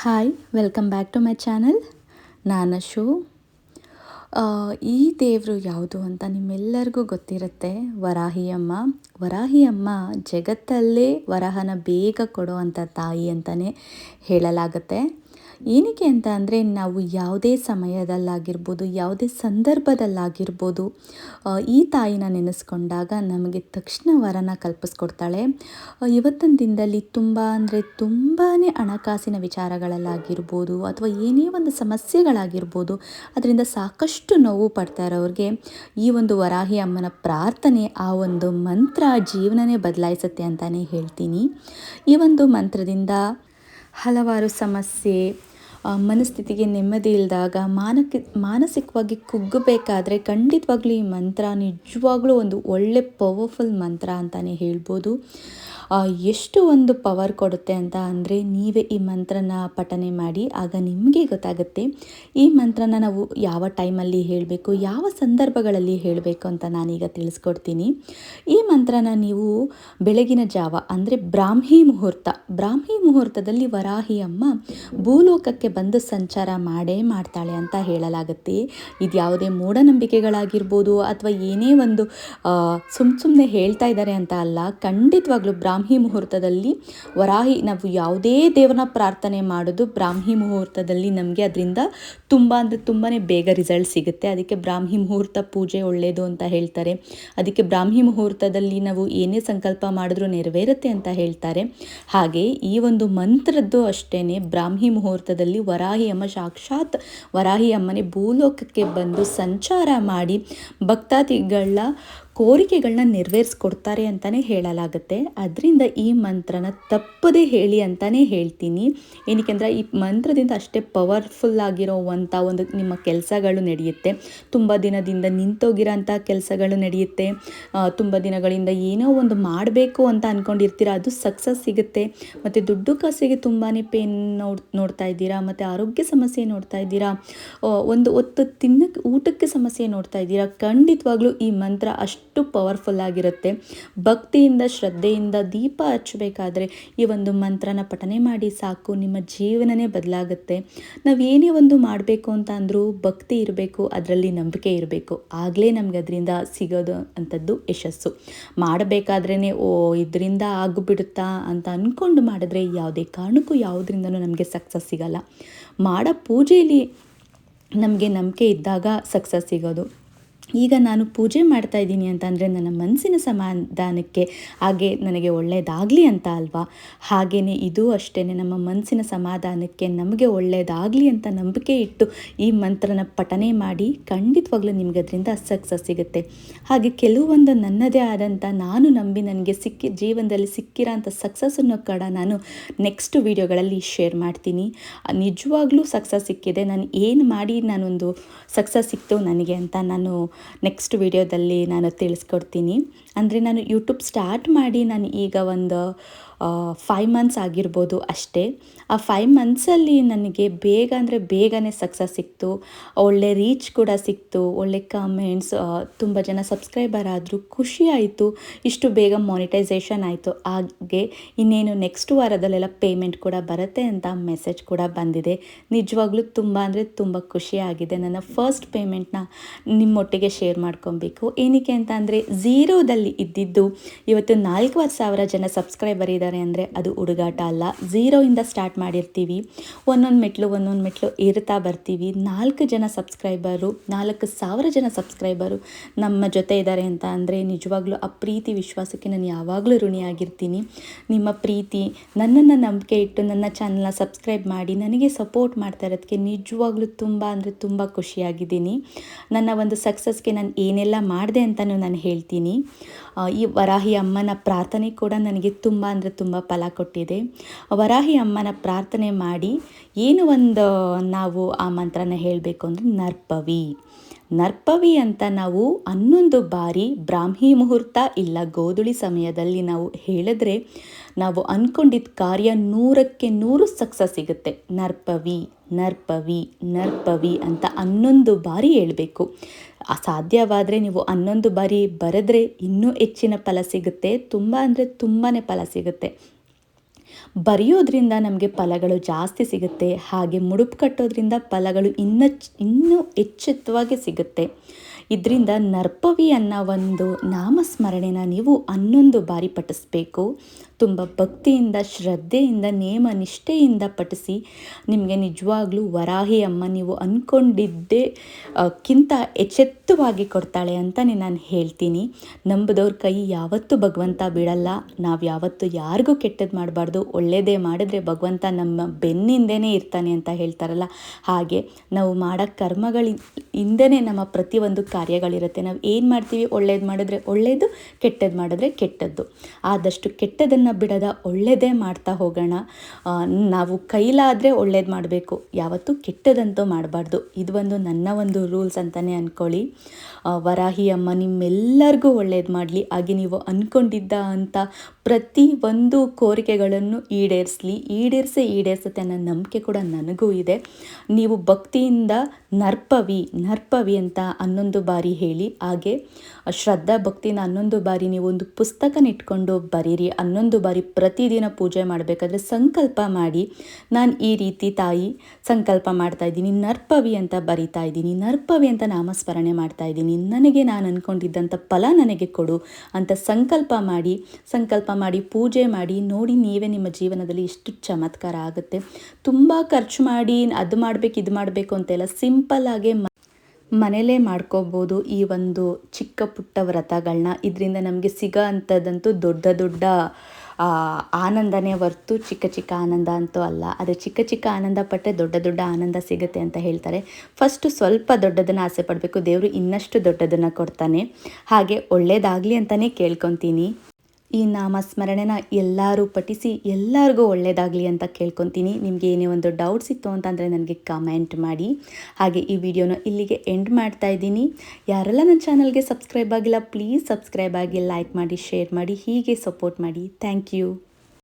Hi welcome back to my channel ನಾನು show ಈ ದೇವರು ಯಾವುದು ಅಂತ ನಿಮ್ಮೆಲ್ಲರಿಗೂ ಗೊತ್ತಿರುತ್ತೆ. ವರಾಹಿಯಮ್ಮ. ವರಾಹಿಯಮ್ಮ ಜಗತ್ತಲ್ಲೇ ವರಹನ ಬೇಗ ಕೊಡುವಂಥ ತಾಯಿ ಅಂತಲೇ ಹೇಳಲಾಗುತ್ತೆ. ಏನಕ್ಕೆ ಅಂತ ಅಂದರೆ ನಾವು ಯಾವುದೇ ಸಮಯದಲ್ಲಾಗಿರ್ಬೋದು, ಯಾವುದೇ ಸಂದರ್ಭದಲ್ಲಾಗಿರ್ಬೋದು ಈ ತಾಯಿನ ನೆನೆಸ್ಕೊಂಡಾಗ ನಮಗೆ ತಕ್ಷಣ ವರನ ಕಲ್ಪಿಸ್ಕೊಡ್ತಾಳೆ. ಇವತ್ತಿನ ದಿನದಲ್ಲಿ ತುಂಬ ಅಂದರೆ ತುಂಬಾ ಹಣಕಾಸಿನ ವಿಚಾರಗಳಲ್ಲಾಗಿರ್ಬೋದು ಅಥವಾ ಏನೇ ಒಂದು ಸಮಸ್ಯೆಗಳಾಗಿರ್ಬೋದು, ಅದರಿಂದ ಸಾಕಷ್ಟು ನೋವು ಪಡ್ತಾ ಇರೋರಿಗೆ ಈ ಒಂದು ವರಾಹಿ ಅಮ್ಮನ ಪ್ರಾರ್ಥನೆ ಆ ಒಂದು ಮಂತ್ರ ಜೀವನನೇ ಬದಲಾಯಿಸುತ್ತೆ ಅಂತಲೇ ಹೇಳ್ತೀನಿ. ಈ ಒಂದು ಮಂತ್ರದಿಂದ ಹಲವಾರು ಸಮಸ್ಯೆ ಮನಸ್ಥಿತಿಗೆ ನೆಮ್ಮದಿ ಇಲ್ಲದಾಗ ಮಾನಕ್ಕೆ ಮಾನಸಿಕವಾಗಿ ಕುಗ್ಗಬೇಕಾದ್ರೆ ಖಂಡಿತವಾಗ್ಲೂ ಈ ಮಂತ್ರ ನಿಜವಾಗ್ಲೂ ಒಂದು ಒಳ್ಳೆ ಪವರ್ಫುಲ್ ಮಂತ್ರ ಅಂತಲೇ ಹೇಳ್ಬೋದು. ಎಷ್ಟು ಒಂದು ಪವರ್ ಕೊಡುತ್ತೆ ಅಂತ ಅಂದರೆ ನೀವೇ ಈ ಮಂತ್ರನ ಪಠನೆ ಮಾಡಿ, ಆಗ ನಿಮಗೆ ಗೊತ್ತಾಗುತ್ತೆ ಈ ಮಂತ್ರನ ನಾವು ಯಾವ ಟೈಮಲ್ಲಿ ಹೇಳಬೇಕು, ಯಾವ ಸಂದರ್ಭಗಳಲ್ಲಿ ಹೇಳಬೇಕು ಅಂತ ನಾನೀಗ ತಿಳಿಸ್ಕೊಡ್ತೀನಿ. ಈ ಮಂತ್ರನ ನೀವು ಬೆಳಗಿನ ಜಾವ ಅಂದರೆ ಬ್ರಾಹ್ಮಿ ಮುಹೂರ್ತ, ಬ್ರಾಹ್ಮಿ ಮುಹೂರ್ತದಲ್ಲಿ ವರಾಹಿ ಅಮ್ಮ ಭೂಲೋಕಕ್ಕೆ ಬಂದು ಸಂಚಾರ ಮಾಡೇ ಮಾಡ್ತಾಳೆ ಅಂತ ಹೇಳಲಾಗುತ್ತೆ. ಇದು ಯಾವುದೇ ಮೂಢನಂಬಿಕೆಗಳಾಗಿರ್ಬೋದು ಅಥವಾ ಏನೇ ಒಂದು ಸುಮ್ ಸುಮ್ಮನೆ ಹೇಳ್ತಾ ಇದ್ದಾರೆ ಅಂತ ಅಲ್ಲ, ಖಂಡಿತವಾಗ್ಲೂ ಬ್ರಾಹ್ಮಿ ಮುಹೂರ್ತದಲ್ಲಿ ವರಾಹಿ ನಾವು ಯಾವುದೇ ದೇವರನ್ನ ಪ್ರಾರ್ಥನೆ ಮಾಡೋದು ಬ್ರಾಹ್ಮಿ ಮುಹೂರ್ತದಲ್ಲಿ ನಮಗೆ ಅದರಿಂದ ತುಂಬ ಅಂದರೆ ತುಂಬಾ ಬೇಗ ರಿಸಲ್ಟ್ ಸಿಗುತ್ತೆ. ಅದಕ್ಕೆ ಬ್ರಾಹ್ಮಿ ಮುಹೂರ್ತ ಪೂಜೆ ಒಳ್ಳೆಯದು ಅಂತ ಹೇಳ್ತಾರೆ. ಅದಕ್ಕೆ ಬ್ರಾಹ್ಮಿ ಮುಹೂರ್ತದಲ್ಲಿ ನಾವು ಏನೇ ಸಂಕಲ್ಪ ಮಾಡಿದ್ರೂ ನೆರವೇರುತ್ತೆ ಅಂತ ಹೇಳ್ತಾರೆ. ಹಾಗೆ ಈ ಒಂದು ಮಂತ್ರದ್ದು ಅಷ್ಟೇ ಬ್ರಾಹ್ಮಿ ಮುಹೂರ್ತದಲ್ಲಿ ವರಾಹಿ ಅಮ್ಮ ಸಾಕ್ಷಾತ್ ವರಾಹಿ ಅಮ್ಮನೇ ಭೂಲೋಕಕ್ಕೆ ಬಂದು ಸಂಚಾರ ಮಾಡಿ ಭಕ್ತಾದಿಗಳ ಕೋರಿಕೆಗಳನ್ನ ನೆರವೇರಿಸ್ಕೊಡ್ತಾರೆ ಅಂತಲೇ ಹೇಳಲಾಗುತ್ತೆ. ಅದರಿಂದ ಈ ಮಂತ್ರನ ತಪ್ಪದೇ ಹೇಳಿ ಅಂತಲೇ ಹೇಳ್ತೀನಿ. ಏನಕ್ಕೆಂದ್ರೆ ಈ ಮಂತ್ರದಿಂದ ಅಷ್ಟೇ ಪವರ್ಫುಲ್ ಆಗಿರೋವಂಥ ಒಂದು ನಿಮ್ಮ ಕೆಲಸಗಳು ನಡೆಯುತ್ತೆ. ತುಂಬ ದಿನದಿಂದ ನಿಂತೋಗಿರೋಂಥ ಕೆಲಸಗಳು ನಡೆಯುತ್ತೆ. ತುಂಬ ದಿನಗಳಿಂದ ಏನೋ ಒಂದು ಮಾಡಬೇಕು ಅಂತ ಅಂದ್ಕೊಂಡಿರ್ತೀರ ಅದು ಸಕ್ಸಸ್ ಸಿಗುತ್ತೆ. ಮತ್ತು ದುಡ್ಡು ಕಾಸಿಗೆ ತುಂಬಾ ಪೇನ್ ನೋಡ್, ನೋಡ್ತಾ ಇದ್ದೀರಾ, ಮತ್ತು ಆರೋಗ್ಯ ಸಮಸ್ಯೆ ನೋಡ್ತಾ ಇದ್ದೀರಾ ಒಂದು ಹೊತ್ತು ತಿನ್ನಕ್ಕೆ ಊಟಕ್ಕೆ ಸಮಸ್ಯೆ ನೋಡ್ತಾ ಇದ್ದೀರಾ, ಖಂಡಿತವಾಗ್ಲೂ ಈ ಮಂತ್ರ ಅಷ್ಟು ಪವರ್ಫುಲ್ ಆಗಿರುತ್ತೆ. ಭಕ್ತಿಯಿಂದ, ಶ್ರದ್ಧೆಯಿಂದ ದೀಪ ಹಚ್ಚಬೇಕಾದ್ರೆ ಈ ಒಂದು ಮಂತ್ರನ ಪಠನೆ ಮಾಡಿ ಸಾಕು. ನಿಮ್ಮ ಜೀವನನೇ ಬದಲಾಗುತ್ತೆ. ನಾವು ಏನೇ ಒಂದು ಮಾಡಬೇಕು ಅಂತ ಅಂದರೂ ಭಕ್ತಿ ಇರಬೇಕು, ಅದರಲ್ಲಿ ನಂಬಿಕೆ ಇರಬೇಕು. ಆಗಲೇ ನಮಗೆ ಅದರಿಂದ ಸಿಗೋದು ಅಂಥದ್ದು ಯಶಸ್ಸು. ಮಾಡಬೇಕಾದ್ರೇ ಓ, ಇದರಿಂದ ಆಗಿಬಿಡುತ್ತಾ ಅಂತ ಅಂದ್ಕೊಂಡು ಮಾಡಿದ್ರೆ ಯಾವುದೇ ಕಾರಣಕ್ಕೂ ಯಾವುದರಿಂದನೂ ನಮಗೆ ಸಕ್ಸಸ್ ಸಿಗಲ್ಲ. ಮಾಡೋ ಪೂಜೆಯಲ್ಲಿ ನಮಗೆ ನಂಬಿಕೆ ಇದ್ದಾಗ ಸಕ್ಸಸ್ ಸಿಗೋದು. ಈಗ ನಾನು ಪೂಜೆ ಮಾಡ್ತಾ ಇದ್ದೀನಿ ಅಂತ ಅಂದರೆ ನನ್ನ ಮನಸ್ಸಿನ ಸಮಾಧಾನಕ್ಕೆ ಹಾಗೆ ನನಗೆ ಒಳ್ಳೆಯದಾಗಲಿ ಅಂತ ಅಲ್ವಾ? ಹಾಗೆಯೇ ಇದು ಅಷ್ಟೇ ನಮ್ಮ ಮನಸ್ಸಿನ ಸಮಾಧಾನಕ್ಕೆ ನಮಗೆ ಒಳ್ಳೆಯದಾಗಲಿ ಅಂತ ನಂಬಿಕೆ ಇಟ್ಟು ಈ ಮಂತ್ರನ ಪಠನೆ ಮಾಡಿ ಖಂಡಿತವಾಗ್ಲೂ ನಿಮಗೆ ಅದರಿಂದ ಸಕ್ಸಸ್ ಸಿಗುತ್ತೆ. ಹಾಗೆ ಕೆಲವೊಂದು ನನ್ನದೇ ಆದಂಥ ನಾನು ನಂಬಿ ನನಗೆ ಸಿಕ್ಕಿ ಜೀವನದಲ್ಲಿ ಸಿಕ್ಕಿರೋ ಅಂಥ ಸಕ್ಸಸ್ಸನ್ನು ಕೂಡ ನಾನು ನೆಕ್ಸ್ಟ್ ವೀಡಿಯೋಗಳಲ್ಲಿ ಶೇರ್ ಮಾಡ್ತೀನಿ. ನಿಜವಾಗ್ಲೂ ಸಕ್ಸಸ್ ಸಿಕ್ಕಿದೆ, ನಾನು ಏನು ಮಾಡಿ ನಾನೊಂದು ಸಕ್ಸಸ್ ಸಿಕ್ತು ನನಗೆ ಅಂತ ನಾನು ನೆಕ್ಸ್ಟ್ ವಿಡಿಯೋದಲ್ಲಿ ನಾನು ತಿಳಿಸ್ಕೊಡ್ತೀನಿ. ಅಂದರೆ ನಾನು ಯೂಟ್ಯೂಬ್ ಸ್ಟಾರ್ಟ್ ಮಾಡಿ ನಾನು ಈಗ ಒಂದು ಫೈವ್ ಮಂತ್ಸ್ ಆಗಿರ್ಬೋದು ಅಷ್ಟೇ. ಆ ಫೈವ್ ಮಂತ್ಸಲ್ಲಿ ನನಗೆ ಬೇಗ ಅಂದರೆ ಬೇಗನೆ ಸಕ್ಸಸ್ ಸಿಕ್ತು. ಒಳ್ಳೆ ರೀಚ್ ಕೂಡ ಸಿಕ್ತು. ಒಳ್ಳೆ ಕಮೆಂಟ್ಸ್ ತುಂಬ ಜನ ಸಬ್ಸ್ಕ್ರೈಬರ್ ಆದರೂ ಖುಷಿ ಆಯಿತು. ಇಷ್ಟು ಬೇಗ ಮಾನಿಟೈಸೇಷನ್ ಆಯಿತು. ಹಾಗೆ ಇನ್ನೇನು ನೆಕ್ಸ್ಟ್ ವಾರದಲ್ಲೆಲ್ಲ ಪೇಮೆಂಟ್ ಕೂಡ ಬರುತ್ತೆ ಅಂತ ಮೆಸೇಜ್ ಕೂಡ ಬಂದಿದೆ. ನಿಜವಾಗ್ಲೂ ತುಂಬ ಅಂದರೆ ತುಂಬ ಖುಷಿಯಾಗಿದೆ ನನ್ನ ಫಸ್ಟ್ ಪೇಮೆಂಟ್ನ ನಿಮ್ಮೊಟ್ಟಿಗೆ ಶೇರ್ ಮಾಡ್ಕೊಬೇಕು. ಏನಕ್ಕೆ ಅಂತ ಅಂದರೆ ಝೀರೋದಲ್ಲಿ ಇದ್ದಿದ್ದು ಇವತ್ತು ನಾಲ್ಕೂವರೆ ಸಾವಿರ ಜನ ಸಬ್ಸ್ಕ್ರೈಬರ್ ಇದ್ದಾರೆ. ಅಂದರೆ ಅದು ಹುಡುಗಾಟ ಅಲ್ಲ. ಝೀರೋಯಿಂದ ಸ್ಟಾರ್ಟ್ ಮಾಡಿರ್ತೀವಿ. ಒಂದೊಂದು ಮೆಟ್ಲು ಒಂದೊಂದು ಮೆಟ್ಲು ಏರ್ತಾ ಬರ್ತೀವಿ. ನಾಲ್ಕು ಜನ ಸಬ್ಸ್ಕ್ರೈಬರು ನಾಲ್ಕು ಸಾವಿರ ಜನ ಸಬ್ಸ್ಕ್ರೈಬರು ನಮ್ಮ ಜೊತೆ ಇದ್ದಾರೆ ಅಂತ ಅಂದರೆ ನಿಜವಾಗ್ಲೂ ಆ ಪ್ರೀತಿ ವಿಶ್ವಾಸಕ್ಕೆ ನಾನು ಯಾವಾಗಲೂ ಋಣಿಯಾಗಿರ್ತೀನಿ. ನಿಮ್ಮ ಪ್ರೀತಿ, ನನ್ನನ್ನು ನಂಬಿಕೆ ಇಟ್ಟು ನನ್ನ ಚಾನಲ್ನ ಸಬ್ಸ್ಕ್ರೈಬ್ ಮಾಡಿ ನನಗೆ ಸಪೋರ್ಟ್ ಮಾಡ್ತಾ ಇರೋದಕ್ಕೆ ನಿಜವಾಗ್ಲೂ ತುಂಬ ಅಂದರೆ ತುಂಬ ಖುಷಿಯಾಗಿದ್ದೀನಿ. ನನ್ನ ಒಂದು ಸಕ್ಸಸ್ಗೆ ನಾನು ಏನೆಲ್ಲ ಮಾಡಿದೆ ಅಂತಲೂ ನಾನು ಹೇಳ್ತೀನಿ. ಈ ವರಾಹಿ ಅಮ್ಮನ ಪ್ರಾರ್ಥನೆ ಕೂಡ ನನಗೆ ತುಂಬ ಅಂದರೆ ತುಂಬ ಫಲ ಕೊಟ್ಟಿದೆ. ವರಾಹಿ ಅಮ್ಮನ ಪ್ರಾರ್ಥನೆ ಮಾಡಿ, ಏನು ಒಂದು ನಾವು ಆ ಮಂತ್ರನ ಹೇಳಬೇಕು ಅಂದರೆ ನರ್ಪವಿ. ನರ್ಪವಿ ಅಂತ ನಾವು ಹನ್ನೊಂದು ಬಾರಿ ಬ್ರಾಹ್ಮಿ ಮುಹೂರ್ತ ಇಲ್ಲ ಗೋಧುಳಿ ಸಮಯದಲ್ಲಿ ನಾವು ಹೇಳಿದ್ರೆ ನಾವು ಅಂದ್ಕೊಂಡಿದ್ದ ಕಾರ್ಯ ನೂರಕ್ಕೆ ನೂರು ಸಕ್ಸಸ್ ಸಿಗುತ್ತೆ. ನರ್ಪವಿ ನರ್ಪವಿ ನರ್ಪವಿ ಅಂತ ಹನ್ನೊಂದು ಬಾರಿ ಹೇಳಬೇಕು. ಸಾಧ್ಯವಾದರೆ ನೀವು ಹನ್ನೊಂದು ಬಾರಿ ಬರೆದ್ರೆ ಇನ್ನೂ ಹೆಚ್ಚಿನ ಫಲ ಸಿಗುತ್ತೆ. ತುಂಬ ಅಂದರೆ ತುಂಬಾ ಫಲ ಸಿಗುತ್ತೆ. ಬರೆಯೋದ್ರಿಂದ ನಮಗೆ ಫಲಗಳು ಜಾಸ್ತಿ ಸಿಗುತ್ತೆ. ಹಾಗೆ ಮುಡುಪು ಕಟ್ಟೋದ್ರಿಂದ ಫಲಗಳು ಇನ್ನೂ ಇನ್ನೂ ಎಚ್ಚೆತ್ತವಾಗಿ ಸಿಗುತ್ತೆ. ಇದರಿಂದ ನರ್ಪವಿ ಅನ್ನೋ ಒಂದು ನಾಮಸ್ಮರಣೆನ ನೀವು ಹನ್ನೊಂದು ಬಾರಿ ಪಠಿಸ್ಬೇಕು. ತುಂಬ ಭಕ್ತಿಯಿಂದ, ಶ್ರದ್ಧೆಯಿಂದ, ನೇಮ ನಿಷ್ಠೆಯಿಂದ ಪಠಿಸಿ ನಿಮಗೆ ನಿಜವಾಗ್ಲೂ ವರಾಹಿ ಅಮ್ಮ ನೀವು ಅಂದ್ಕೊಂಡಿದ್ದೇ ಕಿಂತ ಎಚ್ಚೆತ್ತವಾಗಿ ಕೊಡ್ತಾಳೆ ಅಂತಲೇ ನಾನು ಹೇಳ್ತೀನಿ. ನಂಬದವ್ರ ಕೈ ಯಾವತ್ತೂ ಭಗವಂತ ಬಿಡಲ್ಲ. ನಾವು ಯಾವತ್ತೂ ಯಾರಿಗೂ ಕೆಟ್ಟದ್ದು ಮಾಡಬಾರ್ದು. ಒಳ್ಳೆಯದೇ ಮಾಡಿದ್ರೆ ಭಗವಂತ ನಮ್ಮ ಬೆನ್ನಿಂದೇ ಇರ್ತಾನೆ ಅಂತ ಹೇಳ್ತಾರಲ್ಲ. ಹಾಗೆ ನಾವು ಮಾಡೋ ಕರ್ಮಗಳ ನಮ್ಮ ಪ್ರತಿಯೊಂದು ಕಾರ್ಯಗಳಿರುತ್ತೆ. ನಾವು ಏನು ಮಾಡ್ತೀವಿ? ಒಳ್ಳೇದು ಮಾಡಿದ್ರೆ ಒಳ್ಳೆಯದು ಕೆಟ್ಟದ್ದು ಮಾಡಿದ್ರೆ ಕೆಟ್ಟದ್ದು. ಆದಷ್ಟು ಕೆಟ್ಟದನ್ನು ಬಿಡದ ಒಳ್ಳೆಯದೇ ಮಾಡ್ತಾ ಹೋಗೋಣ. ನಾವು ಕೈಲಾದರೆ ಒಳ್ಳೇದು ಮಾಡಬೇಕು. ಯಾವತ್ತೂ ಕೆಟ್ಟದಂತೂ ಮಾಡಬಾರ್ದು. ಇದು ಒಂದು ನನ್ನ ಒಂದು ರೂಲ್ಸ್ ಅಂತಲೇ ಅಂದ್ಕೊಳ್ಳಿ ವರಾಹಿ ಅಮ್ಮ, ನಿಮ್ಮೆಲ್ಲರಿಗೂ ಒಳ್ಳೇದು ಮಾಡಲಿ. ಹಾಗೆ ನೀವು ಅಂದ್ಕೊಂಡಿದ್ದ ಅಂತ ಪ್ರತಿ ಒಂದು ಕೋರಿಕೆಗಳನ್ನು ಈಡೇರಿಸಲಿ. ಈಡೇರಿಸೇ ಈಡೇರಿಸುತ್ತೆ ಅನ್ನೋ ನಂಬಿಕೆ ಕೂಡ ನನಗೂ ಇದೆ. ನೀವು ಭಕ್ತಿಯಿಂದ ನರ್ಪವಿ ನರ್ಪವಿ ಅಂತ ಹನ್ನೊಂದು ಬಾರಿ ಹೇಳಿ. ಹಾಗೆ, ಶ್ರದ್ಧಾ ಭಕ್ತಿನ ಹನ್ನೊಂದು ಬಾರಿ ನೀವು ಒಂದು ಪುಸ್ತಕನ ಇಟ್ಕೊಂಡು ಬರೀರಿ. ಹನ್ನೊಂದು ಬಾರಿ ಪ್ರತಿದಿನ ಪೂಜೆ ಮಾಡಬೇಕಾದ್ರೆ ಸಂಕಲ್ಪ ಮಾಡಿ. ನಾನು ಈ ರೀತಿ ತಾಯಿ ಸಂಕಲ್ಪ ಮಾಡ್ತಾ ಇದ್ದೀನಿ. ನರ್ಪವಿ ಅಂತ ಬರಿತಾ ಇದ್ದೀನಿ. ನರ್ಪವಿ ಅಂತ ನಾಮಸ್ಮರಣೆ ಮಾಡ್ತಾ ಇದ್ದೀನಿ. ನನಗೆ ನಾನು ಅಂದ್ಕೊಂಡಿದ್ದಂಥ ಫಲ ನನಗೆ ಕೊಡು ಅಂತ ಸಂಕಲ್ಪ ಮಾಡಿ ಸಂಕಲ್ಪ ಮಾಡಿ, ಪೂಜೆ ಮಾಡಿ, ನೋಡಿ ನೀವೇ ನಿಮ್ಮ ಜೀವನದಲ್ಲಿ ಎಷ್ಟು ಚಮತ್ಕಾರ ಆಗುತ್ತೆ. ತುಂಬ ಖರ್ಚು ಮಾಡಿ, ಅದು ಮಾಡಬೇಕು, ಇದು ಮಾಡಬೇಕು ಅಂತೆಲ್ಲ ಸಿಂಪಲ್ಲಾಗೆ ಮನೇಲೇ ಮಾಡ್ಕೋಬೋದು ಈ ಒಂದು ಚಿಕ್ಕ ಪುಟ್ಟ ವ್ರತಗಳನ್ನ ಇದರಿಂದ ನಮಗೆ ಸಿಗೋ ಅಂಥದ್ದಂತೂ ದೊಡ್ಡ ದೊಡ್ಡ ಆನಂದನೇ ಹೊರ್ತು ಚಿಕ್ಕ ಚಿಕ್ಕ ಆನಂದ ಅಂತೂ ಅಲ್ಲ. ಅದೇ ಚಿಕ್ಕ ಚಿಕ್ಕ ಆನಂದ ಪಟ್ಟರೆ ದೊಡ್ಡ ದೊಡ್ಡ ಆನಂದ ಸಿಗುತ್ತೆ ಅಂತ ಹೇಳ್ತಾರೆ. ಫಸ್ಟು ಸ್ವಲ್ಪ ದೊಡ್ಡದನ್ನು ಆಸೆ ಪಡಬೇಕು. ದೇವರು ಇನ್ನಷ್ಟು ದೊಡ್ಡದನ್ನು ಕೊಡ್ತಾನೆ. ಹಾಗೆ ಒಳ್ಳೆಯದಾಗಲಿ ಅಂತಲೇ ಕೇಳ್ಕೊತೀನಿ. ಈ ನಾಮಸ್ಮರಣೆನ ಎಲ್ಲರೂ ಪಠಿಸಿ, ಎಲ್ಲರಿಗೂ ಒಳ್ಳೆಯದಾಗಲಿ ಅಂತ ಕೇಳ್ಕೊತೀನಿ. ನಿಮಗೆ ಏನೇ ಒಂದು ಡೌಟ್ಸ್ ಇತ್ತು ಅಂತಂದರೆ ನನಗೆ ಕಮೆಂಟ್ ಮಾಡಿ. ಹಾಗೆ ಈ ವಿಡಿಯೋನ ಇಲ್ಲಿಗೆ ಎಂಡ್ ಮಾಡ್ತಾ ಇದ್ದೀನಿ. ಯಾರೆಲ್ಲ ನನ್ನ ಚಾನಲ್ಗೆ ಸಬ್ಸ್ಕ್ರೈಬ್ ಆಗಿಲ್ಲ ಪ್ಲೀಸ್ ಸಬ್ಸ್ಕ್ರೈಬ್ ಆಗಿ ಲೈಕ್ ಮಾಡಿ ಶೇರ್ ಮಾಡಿ, ಹೀಗೆ ಸಪೋರ್ಟ್ ಮಾಡಿ. Thank you